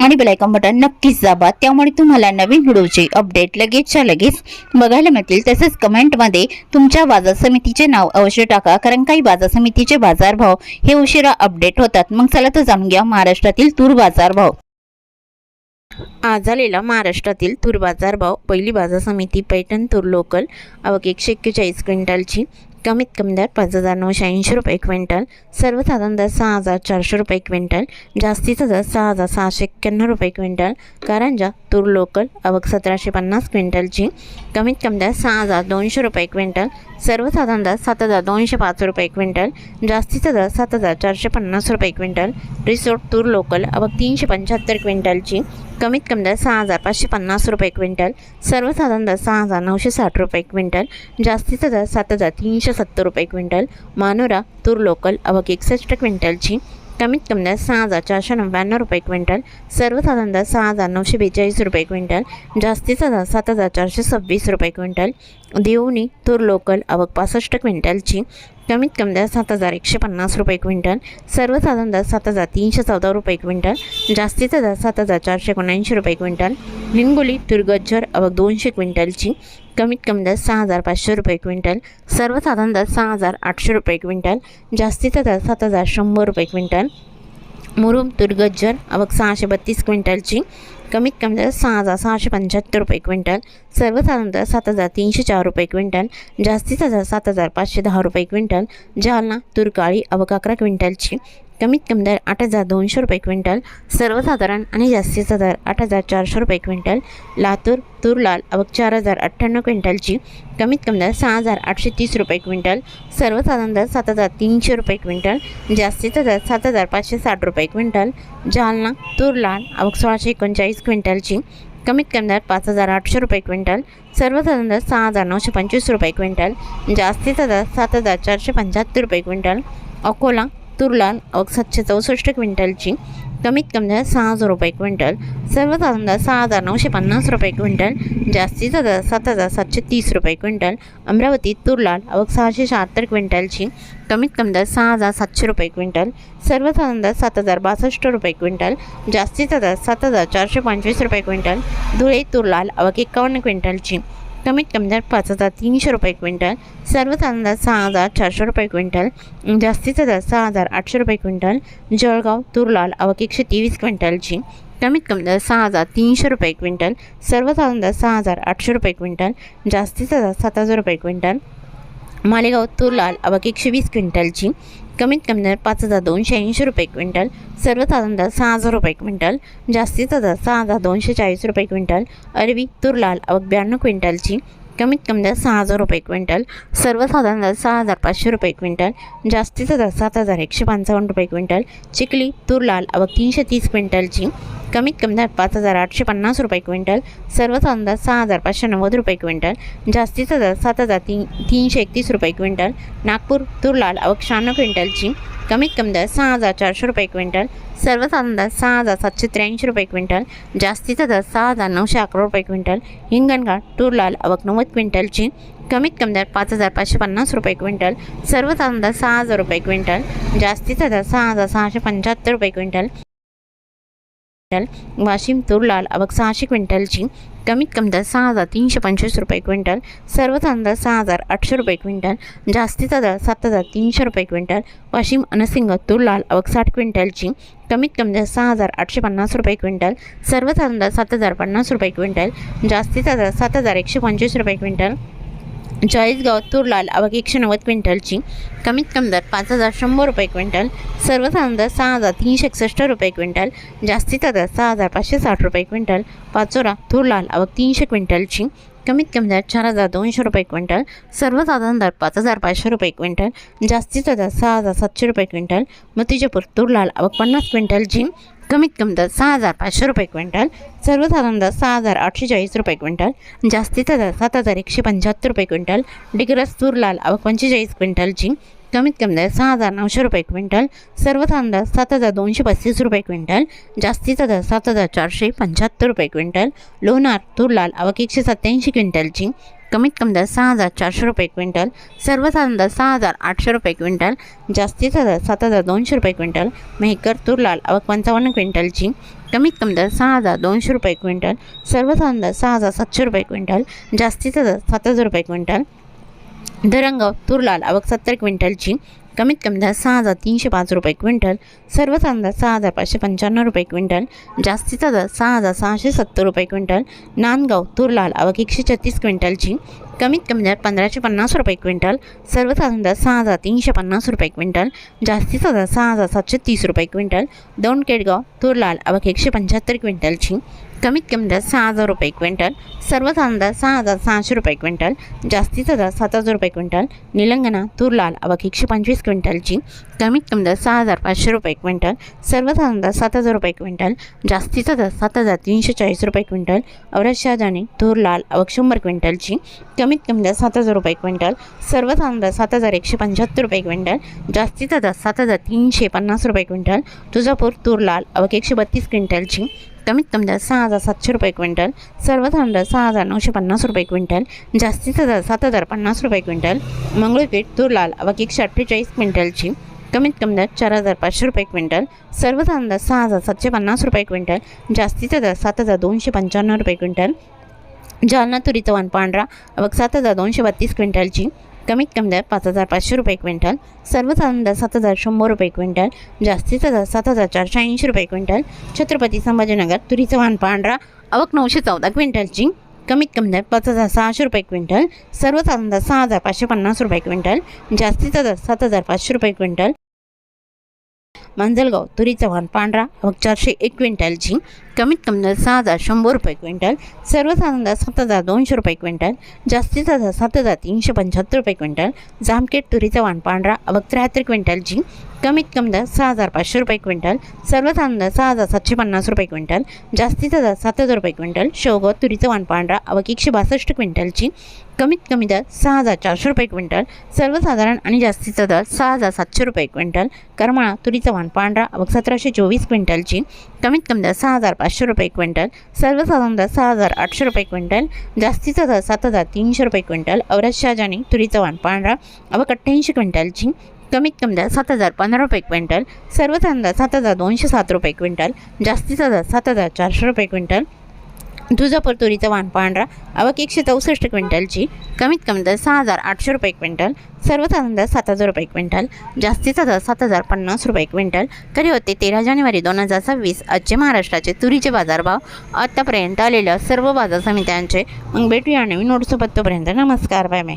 आणि bell icon button नक्कीच दाबा. त्यामुळे तुम्हाला नवीन व्हिडिओचे अपडेट लगेचच्या लगेच बघायला मिळतील. तसेच कमेंटमध्ये तुमच्या बाजार समितीचे नाव अवश्य टाका कारण काही बाजार समितीचे बाजारभाव हे उशिरा अपडेट होतात. मग चला तर जाणून घ्या महाराष्ट्रातील तूर बाजारभाव. आज झालेला महाराष्ट्रातील तूर बाजारभाव पहिली बाजार समिती पैठण तूर लोकल आवक एकशे एक्केचाळीस क्विंटलची. कमीत कमी दर पाच हजार नऊशे ऐंशी रुपये क्विंटल सर्वसाधारण दर सहा हजार चारशे रुपये क्विंटल जास्तीचा दर सहा हजार सहाशे एक्क्याण्णव रुपये क्विंटल कारंजा तूर लोकल आवक सतराशे पन्नास क्विंटलची कमीत कमी दर सहा हजार दोनशे रुपये क्विंटल सर्वसाधारण दर सात हजार दोनशे पाच रुपये क्विंटल जास्तीचा दर सात हजार चारशे पन्नास रुपये क्विंटल रिसोर्ट तूर लोकल आवक तीनशे पंच्याहत्तर क्विंटलची कमीत कमी दर सहा हजार पाचशे पन्नास रुपये क्विंटल सर्वसाधारण दर सहा हजार नऊशे साठ रुपये क्विंटल जास्तीचा दर सात हजार तीनशे सत्तर रुपये क्विंटल मानोरा तूर लोकल अवघ एकसष्ट क्विंटलची कमीत कमी दर सहा हजार चारशे नव्याण्णव रुपये क्विंटल सर्वसाधारण दर सहा हजार नऊशे बेचाळीस रुपये क्विंटल जास्तीचा दर सात हजार चारशे सव्वीस रुपये क्विंटल देवणी तूर लोकल आवक पासष्ट क्विंटलची कमीत कमी दर सात हजार एकशे पन्नास रुपये क्विंटल सर्वसाधारण दर सात हजार तीनशे चौदा रुपये क्विंटल जास्तीचा दर सात हजार चारशे एकोणऐंशी रुपये क्विंटल हिंगोली तुरगज्जर अवक दोनशे क्विंटलची कमीत कमी दर सहा हजार पाचशे रुपये क्विंटल सर्वसाधारण दर सहा हजार आठशे रुपये क्विंटल जास्तीचा दर सात हजार शंभर रुपये क्विंटल. मुरुम तुरगज्जर आवक सहाशे बत्तीस क्विंटलची कमीत कमी दर सहा हजार सहाशे पंच्याहत्तर रुपये क्विंटल सर्वसाधारण दर सात हजार तीनशे चार रुपये क्विंटल जास्तीचा दर सात हजार पाचशे दहा रुपये क्विंटल जालना तुरकाळी आवक अकरा क्विंटलची. कमीत कमी दर आठ हजार दोनशे रुपये क्विंटल सर्वसाधारण आणि जास्तीचा दर आठ हजार चारशे रुपये क्विंटल लातूर तुरलाल अवघ चार हजार अठ्ठ्याण्णव क्विंटलची कमीत कमी दर सहा हजार आठशे तीस रुपये क्विंटल सर्वसाधारण दर सात हजार तीनशे रुपये क्विंटल जास्तीचा दर सात हजार पाचशे साठ रुपये क्विंटल जालना तुरलाल अवघ सोळाशे एकोणचाळीस क्विंटलची कमीत कमी दर पाच हजार आठशे रुपये क्विंटल सर्वसाधारण दर सहा हजार नऊशे पंचवीस रुपये क्विंटल जास्तीचा दर सात हजार चारशे पंच्याहत्तर रुपये क्विंटल अकोला तुरलाल सातशे चौसष्ट क्विंटलची कमीत कमी दर सहा हजार रुपये क्विंटल. सर्वसाधारण दर सहा हजार नऊशे पन्नास रुपये क्विंटल. जास्तीचा दर सात हजार सातशे तीस रुपये क्विंटल. अमरावती तुरलाल अवघ सहाशे शहात्तर क्विंटलची कमीत कमी दर सहा हजार सातशे रुपये क्विंटल. सर्वसाधारण दर सात हजार बासष्ट रुपये क्विंटल. जास्तीचा दर सात हजार चारशे पंचवीस रुपये क्विंटल. धुळे तुरलाल अवघ एकावन्न क्विंटलची कमीत कमी दर पाच हजार तीनशे रुपये क्विंटल सर्व दर सहा हजार चारशे रुपये क्विंटल जास्तीचा दर सहा हजार आठशे रुपये क्विंटल जळगाव तुरलाल आवक एकशे तेवीस क्विंटलची कमीत कमी दर सहा हजार तीनशे रुपये क्विंटल सर्वसाधारण दर सहा हजार आठशे रुपये क्विंटल जास्तीचा दर सात हजार रुपये क्विंटल मालेगाव तुरलाल आवक एकशे वीस क्विंटलची कमीत कमी दर पाच हजार दोनशे ऐंशी रुपये क्विंटल सर्वसाधारण दर सहा हजार रुपये क्विंटल जास्तीचा दर सहा हजार दोनशे चाळीस रुपये क्विंटल अरवी तुरलाल आवक ब्याण्णव क्विंटलची कमीत कमी दर सहा हजार रुपये क्विंटल सर्वसाधारण दर सहा हजार पाचशे रुपये क्विंटल जास्तीचा दर सात हजार एकशे पंचावन्न रुपये क्विंटल चिखली तुरलाल आवक तीनशे तीस क्विंटलची कमीत कमी दर पाच हजार आठशे पन्नास रुपये क्विंटल सर्वचा अंदाज सहा हजार पाचशे नव्वद रुपये क्विंटल जास्तीचा दर सात हजार तीन तीनशे एकतीस रुपये क्विंटल नागपूर तुरलाल आवक शहाण्णव क्विंटलची कमीत कमी दर सहा हजार चारशे रुपये क्विंटल सर्वच अंदाज सहा हजार सातशे त्र्याऐंशी रुपये क्विंटल जास्तीचा दर सहा हजार नऊशे अकरा रुपये क्विंटल हिंगणघाट तुरलाल अवक नव्वद क्विंटलची कमीत कमी दर पाच हजार पाचशे पन्नास रुपये क्विंटल सर्वच अंदाज सहा हजार रुपये क्विंटल जास्तीचा दर सहा हजार सहाशे पंच्याहत्तर रुपये क्विंटल क्विंटल वाशिम तुरलाल आवक सहाशे क्विंटलची कमीत कमी दर सहा हजार तीनशे पंचवीस रुपये क्विंटल सर्वसाधारण दर सहा हजार आठशे रुपये क्विंटल जास्तीचा दर सात हजार तीनशे रुपये क्विंटल वाशिम अनसिंग तुरलाल आवक साठ क्विंटलची कमीत कमी दर सहा हजार आठशे पन्नास रुपये क्विंटल सर्वसाधारण दर सात हजार पन्नास रुपये क्विंटल जास्तीचा दर सात हजार एकशे पंचवीस रुपये क्विंटल चाळीसगाव तूर लाल अवघ एकशे नव्वद क्विंटलची. कमीत कमी दर पाच हजार शंभर रुपये क्विंटल. सर्वसाधारण दर सहा हजार तीनशे एकसष्ट रुपये क्विंटल. जास्तीचा दर सहा हजार पाचशे साठ रुपये क्विंटल. पाचोरा तूर लाल अवघ तीनशे क्विंटलची. कमीत कमी दर चार हजार दोनशे रुपये क्विंटल. सर्वसाधारण दर पाच हजार पाचशे रुपये क्विंटल. जास्तीचा दर सहा हजार सातशे रुपये क्विंटल. मतीजापूर तूर लाल अवघ पन्नास क्विंटलची. कमीत कमी दर सहा हजार पाचशे रुपये क्विंटल सर्वसाधारण दर सहा हजार आठशे चाळीस रुपये क्विंटल जास्तीचा दर सात हजार एकशे पंच्याहत्तर रुपये क्विंटल डिग्रस तूर लाल आवक पंचेचाळीस क्विंटलची कमीत कमी दर सहा हजार नऊशे रुपये क्विंटल सर्वसाधारण दर सात हजार दोनशे पस्तीस रुपये क्विंटल जास्तीचा दर सात हजार चारशे पंच्याहत्तर रुपये क्विंटल लोणार तूर लाल आवक एकशे सत्त्याऐंशी क्विंटलची कमीत कमी दर सहा हजार चारशे रुपये क्विंटल सर्वसाधारण दर सहा हजार आठशे रुपये क्विंटल जास्तीचा दर सात हजार दोनशे रुपये क्विंटल मेहकर तूर लाल आवक पंचावन्न क्विंटलची कमीत कमी दर सहा हजार दोनशे रुपये क्विंटल सर्वसाधारण दर सहा हजार सातशे रुपये क्विंटल जास्तीचा दर सात हजार रुपये क्विंटल दरंग तूर लाल आवक सत्तर क्विंटलची कमीत कमी दर सहा हजार तीनशे पाच रुपये क्विंटल सर्वच अंदाज सहा हजार पाचशे पंच्याण्णव रुपये क्विंटल जास्तीचा दर सहा हजार सहाशे सत्तर रुपये क्विंटल नांदगाव तूर लाल आवक एकशे छत्तीस क्विंटलची कमीत कमी दर पंधराशे पन्नास रुपये क्विंटल सर्वसाधारण दर सहा हजार तीनशे पन्नास रुपये क्विंटल जास्तीचा दर सहा हजार सातशे तीस रुपये क्विंटल दोन केडगाव तूर लाल अवघ एकशे पंच्याहत्तर क्विंटलची कमीत कमी दर सहा हजार रुपये क्विंटल सर्वसाधारण दर सहा हजार सहाशे रुपये क्विंटल जास्तीचा दर सात हजार रुपये क्विंटल निलंगणा तूर लाल अवघ एकशे पंचवीस क्विंटलची कमीत कमी दर सहा हजार पाचशे रुपये क्विंटल सर्वसाधारण दर सात हजार रुपये क्विंटल जास्तीचा दर सात हजार तीनशे चाळीस रुपये क्विंटल औरत शहाजाने तूर लाल आवक शंभर क्विंटलची कमीत कमी दर सात हजार रुपये क्विंटल सर्वसाधारण दर सात हजार एकशे पंच्याहत्तर रुपये क्विंटल जास्तीचा दर सात हजार तीनशे पन्नास रुपये क्विंटल तुळजापूर तूर लाल आवक एकशे बत्तीस क्विंटलची कमीत कमी दर सहा हजार सातशे रुपये क्विंटल सर्वसाधारण दर सहा हजार नऊशे पन्नास रुपये क्विंटल जास्तीचा दर सात हजार पन्नास रुपये क्विंटल मंगळपीठ तूर लाल एकशे अठ्ठेचाळीस क्विंटलची कमीत कमी दर चार हजार पाचशे रुपये क्विंटल सर्वसाधारण दर सहा हजार सातशे पन्नास रुपये क्विंटल जास्तीचा दर सात हजार दोनशे पंच्याण्णव रुपये क्विंटल जालना तुरीचा वाण पांढरा आवक सात हजार दोनशे बत्तीस क्विंटलची कमीत कमी दर पाच हजार पाचशे रुपये क्विंटल सर्वसाधारण दर सात हजार शंभर रुपये क्विंटल जास्तीचा दर सात हजार चारशे ऐंशी रुपये क्विंटल छत्रपती संभाजीनगर तुरीचा वाण पांढरा आवक नऊशे चौदा क्विंटलची कमीत कमी दर पाच हजार सहाशे रुपये क्विंटल सर्वसाधारण दर सहा हजार पाचशे पन्नास रुपये क्विंटल जास्तीचा दर सात हजार पाचशे रुपये क्विंटल मांजलगाव तुरीचा वाण पांढरा मग चारशे एक क्विंटल क्विंटलची कमीत कमी दर सहा हजार शंभर रुपये क्विंटल सर्वसाधारण दर सात हजार दोनशे रुपये क्विंटल जास्तीचा दर सात हजार तीनशे पंच्याहत्तर रुपये क्विंटल जामखेड तुरीचा वाण पांढरा आवक त्र्याहत्तर क्विंटल क्विंटलची कमीत कमी दर सहा हजार पाचशे रुपये क्विंटल सर्वसाधारण दर सहा हजार सातशे पन्नास रुपये क्विंटल जास्तीचा दर सात हजार रुपये क्विंटल शेवगाव तुरीचा वाण पांढरा आवक एकशे बासष्ट क्विंटलची कमीत कमी दर सहा हजार चारशे रुपये क्विंटल सर्वसाधारण आणि जास्तीचा दर सहा हजार सातशे रुपये क्विंटल करमाळा तुरीचा वाण पांढरा आवक सतराशे चोवीस क्विंटलची कमीत कमी दर सहा हजार पाचशे रुपये क्विंटल सर्वसाधारण दर सहा हजार आठशे रुपये क्विंटल जास्तीचा दर सात हजार तीनशे रुपये क्विंटल औरत शहाजानी तुरीचा वाण पांढरा आवक अठ्ठ्याऐंशी क्विंटलची कमीत कमी दर सात हजार पंधरा रुपये क्विंटल सर्वसाधारण दर सात हजार दोनशे सात रुपये क्विंटल जास्तीचा दर सात हजार चारशे रुपये क्विंटल तुझापूर तुरीचा वाण पांढरा. आवक एकशे चौसष्ट क्विंटलची. कमीत कमी दर सहा हजार आठशे रुपये क्विंटल. सर्वसाधारण दर सात हजार रुपये क्विंटल. जास्तीचा दर सात हजार पन्नास रुपये क्विंटल. तरी होते? तेरा जानेवारी दोन हजार सव्वीस. आजचे महाराष्ट्राचे तुरीचे बाजारभाव आत्तापर्यंत आलेल्या सर्व बाजार समित्यांचे. मग भेटूया नवीन नोटसोबत तोपर्यंत नमस्कार बाय बाय.